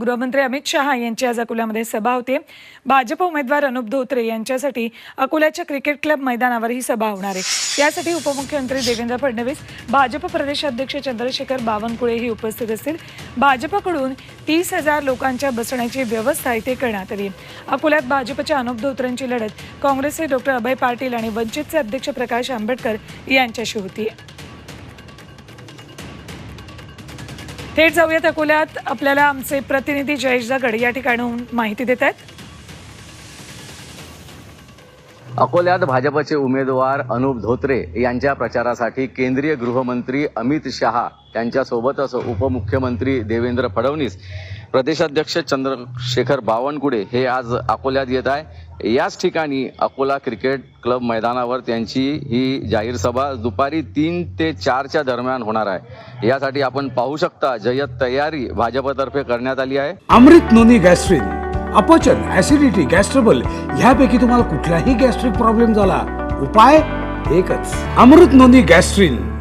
गृहमंत्री अमित शहा यांची आज अकोल्यामध्ये सभा होते. भाजप उमेदवार अनुप धोत्रे यांच्यासाठी अकोल्याच्या क्रिकेट क्लब मैदानावर ही सभा होणार आहे. यासाठी उपमुख्यमंत्री देवेंद्र फडणवीस भाजप प्रदेशाध्यक्ष चंद्रशेखर बावनकुळेही उपस्थित असतील. भाजपकडून तीस हजार लोकांच्या बसण्याची व्यवस्था इथे करण्यात आली. अकोल्यात भाजपच्या अनुप धोत्रेंची लढत काँग्रेसचे डॉक्टर अभय पाटील आणि वंचितचे अध्यक्ष प्रकाश आंबेडकर यांच्याशी होती. थेट जाऊयात अकोल्यात आपल्याला आमचे प्रतिनिधी जयेश जागड या ठिकाणाहून माहिती देत आहेत. अकोल्यात भाजपचे उमेदवार अनुप धोत्रे यांच्या प्रचारासाठी केंद्रीय गृहमंत्री अमित शहा यांच्यासोबतच उपमुख्यमंत्री देवेंद्र फडणवीस प्रदेशाध्यक्ष चंद्रशेखर बावनकुळे हे आज अकोल्यात येत आहे. याच ठिकाणी अकोला क्रिकेट क्लब मैदानावर त्यांची ही जाहीर सभा दुपारी तीन ते चारच्या दरम्यान होणार आहे. यासाठी आपण पाहू शकता जय्यत तयारी भाजपतर्फे करण्यात आली आहे. अमृत नोनी गॅस्ट्रिन अपचन ऍसिडिटी गॅस्ट्रबल ह्यापैकी तुम्हाला कुठलाही गॅस्ट्रिक प्रॉब्लेम झाला उपाय एकच. Amrit noni Gastrin.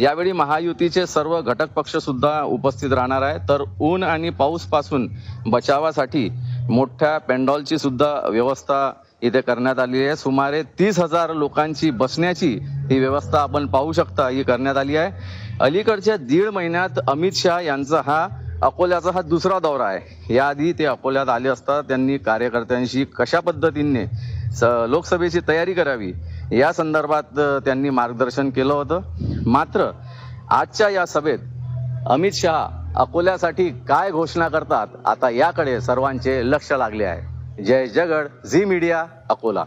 यावेळी महायुतीचे सर्व घटक पक्ष सुद्धा उपस्थित राहणार आहे तर ऊन आणि पाऊसपासून बचावासाठी मोठ्या पेंडॉलची सुद्धा व्यवस्था इथे करण्यात आली आहे. सुमारे तीस हजार लोकांची बसण्याची ही व्यवस्था आपण पाहू शकता ही करण्यात आली आहे. अलीकडच्या दीड महिन्यात अमित शहा यांचा हा अकोल्याचा हा दुसरा दौरा आहे. याआधी ते अकोल्यात आले असता त्यांनी कार्यकर्त्यांशी कशा पद्धतीने स लोकसभेची तयारी करावी या संदर्भात त्यांनी मार्गदर्शन केलं होतं. मात्र आजच्या या सभेत अमित शहा अकोल्यासाठी काय घोषणा करतात आता याकडे सर्वांचे लक्ष लागले आहे. Jay Jagad Zee Media Akola.